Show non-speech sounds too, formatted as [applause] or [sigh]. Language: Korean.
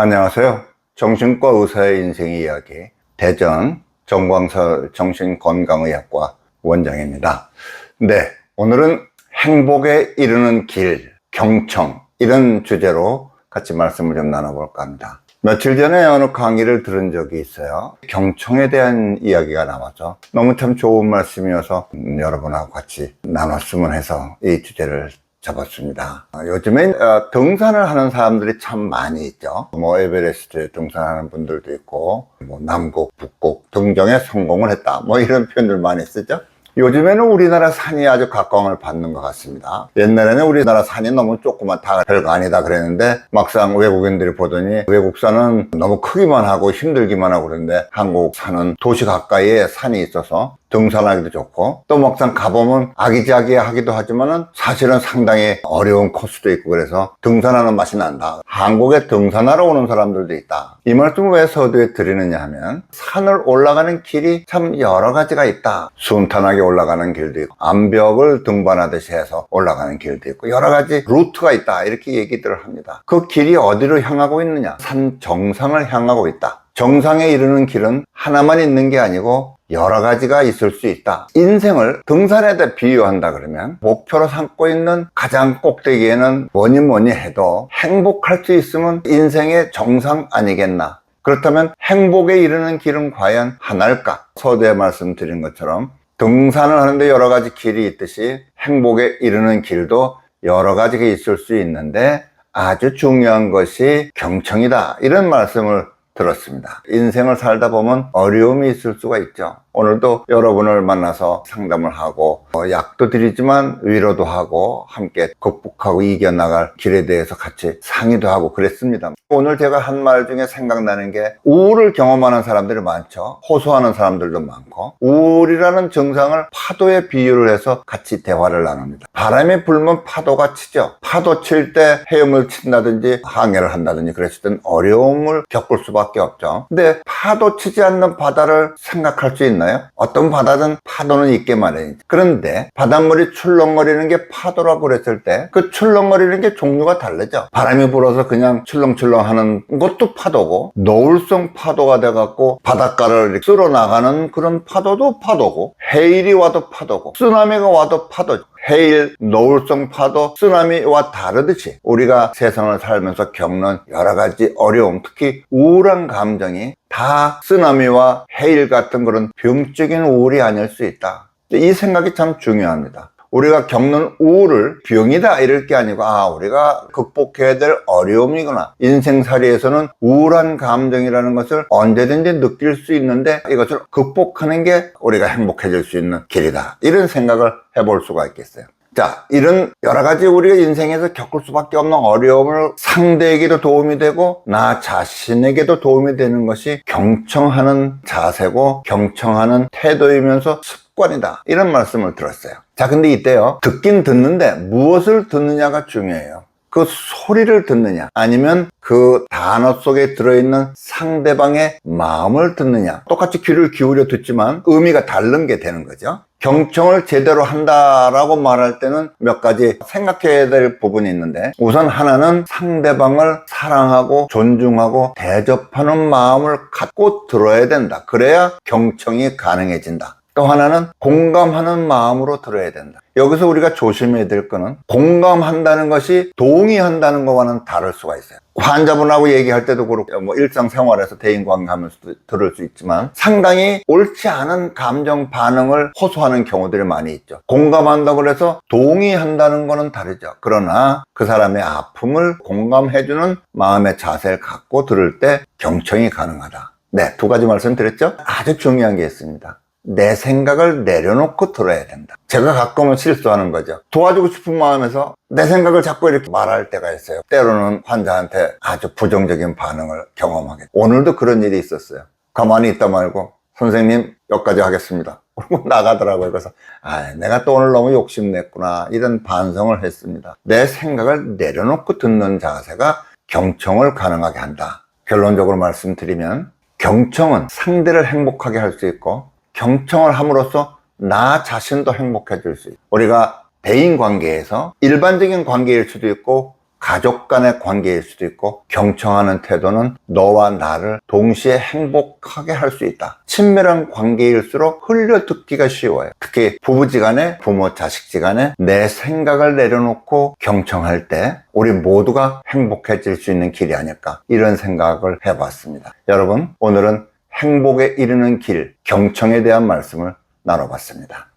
안녕하세요. 정신과 의사의 인생 이야기 대전 정광설 정신건강의학과 원장입니다. 네, 오늘은 행복에 이르는 길, 경청 이런 주제로 같이 말씀을 좀 나눠볼까 합니다. 며칠 전에 어느 강의를 들은 적이 있어요. 경청에 대한 이야기가 나와서 너무 참 좋은 말씀이어서 음, 여러분하고 같이 나눴으면 해서 이 주제를 잡았습니다. 어, 요즘엔 어, 등산을 하는 사람들이 참 많이 있죠. 뭐 에베레스트 등산하는 분들도 있고, 뭐 남곡, 북곡 등정에 성공을 했다. 뭐 이런 표현들 많이 쓰죠. 요즘에는 우리나라 산이 아주 각광을 받는 것 같습니다. 옛날에는 우리나라 산이 너무 조그맣다, 별거 아니다 그랬는데 막상 외국인들이 보더니 외국 산은 너무 크기만 하고 힘들기만 하고 그러는데 한국 산은 도시 가까이에 산이 있어서 등산하기도 좋고 또 막상 가보면 아기자기하기도 하지만은 사실은 상당히 어려운 코스도 있고 그래서 등산하는 맛이 난다. 한국에 등산하러 오는 사람들도 있다. 이 말씀을 왜 서두에 드리느냐 하면 산을 올라가는 길이 참 여러 가지가 있다. 순탄하게 올라가는 길도 있고 암벽을 등반하듯이 해서 올라가는 길도 있고 여러 가지 루트가 있다. 이렇게 얘기들을 합니다. 그 길이 어디로 향하고 있느냐? 산 정상을 향하고 있다. 정상에 이르는 길은 하나만 있는 게 아니고 여러 가지가 있을 수 있다. 인생을 등산에다 비유한다 그러면 목표로 삼고 있는 가장 꼭대기에는 뭐니 뭐니 해도 행복할 수 있으면 인생의 정상 아니겠나. 그렇다면 행복에 이르는 길은 과연 하나일까? 서두에 말씀드린 것처럼 등산을 하는데 여러 가지 길이 있듯이 행복에 이르는 길도 여러 가지가 있을 수 있는데 아주 중요한 것이 경청이다. 이런 말씀을 들었습니다. 인생을 살다 보면 어려움이 있을 수가 있죠. 오늘도 여러분을 만나서 상담을 하고 어, 약도 드리지만 위로도 하고 함께 극복하고 이겨나갈 길에 대해서 같이 상의도 하고 그랬습니다. 오늘 제가 한 말 중에 생각나는 게 우울을 경험하는 사람들이 많죠. 호소하는 사람들도 많고 우울이라는 증상을 파도에 비유를 해서 같이 대화를 나눕니다. 바람이 불면 파도가 치죠. 파도 칠 때 헤엄을 친다든지 항해를 한다든지 그랬을 땐 어려움을 겪을 수밖에 없죠. 근데 파도 치지 않는 바다를 생각할 수 있 나요? 어떤 바다든 파도는 있게 마련이죠. 그런데 바닷물이 출렁거리는 게 파도라고 그랬을 때 그 출렁거리는 게 종류가 다르죠. 바람이 불어서 그냥 출렁출렁 하는 것도 파도고 노을성 파도가 돼갖고 바닷가를 이렇게 쓸어 나가는 그런 파도도 파도고 해일이 와도 파도고 쓰나미가 와도 파도죠. 해일, 노을성 파도, 쓰나미와 다르듯이 우리가 세상을 살면서 겪는 여러 가지 어려움, 특히 우울한 감정이 다 쓰나미와 해일 같은 그런 병적인 우울이 아닐 수 있다. 이 생각이 참 중요합니다. 우리가 겪는 우울을 병이다 이럴 게 아니고 아 우리가 극복해야 될 어려움이구나 인생살이에서는 우울한 감정이라는 것을 언제든지 느낄 수 있는데 이것을 극복하는 게 우리가 행복해질 수 있는 길이다 이런 생각을 해볼 수가 있겠어요 자, 이런 여러 가지 우리가 인생에서 겪을 수밖에 없는 어려움을 상대에게도 도움이 되고 나 자신에게도 도움이 되는 것이 경청하는 자세고 경청하는 태도이면서 습관이다. 이런 말씀을 들었어요. 자, 근데 이때요. 듣긴 듣는데 무엇을 듣느냐가 중요해요. 그 소리를 듣느냐 아니면 그 단어 속에 들어있는 상대방의 마음을 듣느냐. 똑같이 귀를 기울여 듣지만 의미가 다른 게 되는 거죠. 경청을 제대로 한다라고 말할 때는 몇 가지 생각해야 될 부분이 있는데 우선 하나는 상대방을 사랑하고 존중하고 대접하는 마음을 갖고 들어야 된다. 그래야 경청이 가능해진다 또 하나는 공감하는 마음으로 들어야 된다. 여기서 우리가 조심해야 될 거는 공감한다는 것이 동의한다는 것과는 다를 수가 있어요. 환자분하고 얘기할 때도 그렇고 뭐 일상생활에서 대인관계 하면서 들을 수 있지만 상당히 옳지 않은 감정 반응을 호소하는 경우들이 많이 있죠. 공감한다고 해서 동의한다는 것은 다르죠. 그러나 그 사람의 아픔을 공감해주는 마음의 자세를 갖고 들을 때 경청이 가능하다. 네, 두 가지 말씀드렸죠? 아주 중요한 게 있습니다. 내 생각을 내려놓고 들어야 된다. 제가 가끔은 실수하는 거죠. 도와주고 싶은 마음에서 내 생각을 자꾸 이렇게 말할 때가 있어요. 때로는 환자한테 아주 부정적인 반응을 경험하게. 오늘도 그런 일이 있었어요. 가만히 있다 말고 선생님 여기까지 하겠습니다. 그러고 [laughs] 나가더라고요. 그래서 아, 내가 또 오늘 너무 욕심냈구나 이런 반성을 했습니다. 내 생각을 내려놓고 듣는 자세가 경청을 가능하게 한다. 결론적으로 말씀드리면 경청은 상대를 행복하게 할 수 있고 경청을 함으로써 나 자신도 행복해질 수 있어요. 우리가 대인 관계에서 일반적인 관계일 수도 있고 가족 간의 관계일 수도 있고 경청하는 태도는 너와 나를 동시에 행복하게 할 수 있다. 친밀한 관계일수록 흘려듣기가 쉬워요. 특히 부부지간에 부모 자식지간에 내 생각을 내려놓고 경청할 때 우리 모두가 행복해질 수 있는 길이 아닐까 이런 생각을 해봤습니다. 여러분 오늘은 행복에 이르는 길 경청에 대한 말씀을 나눠봤습니다.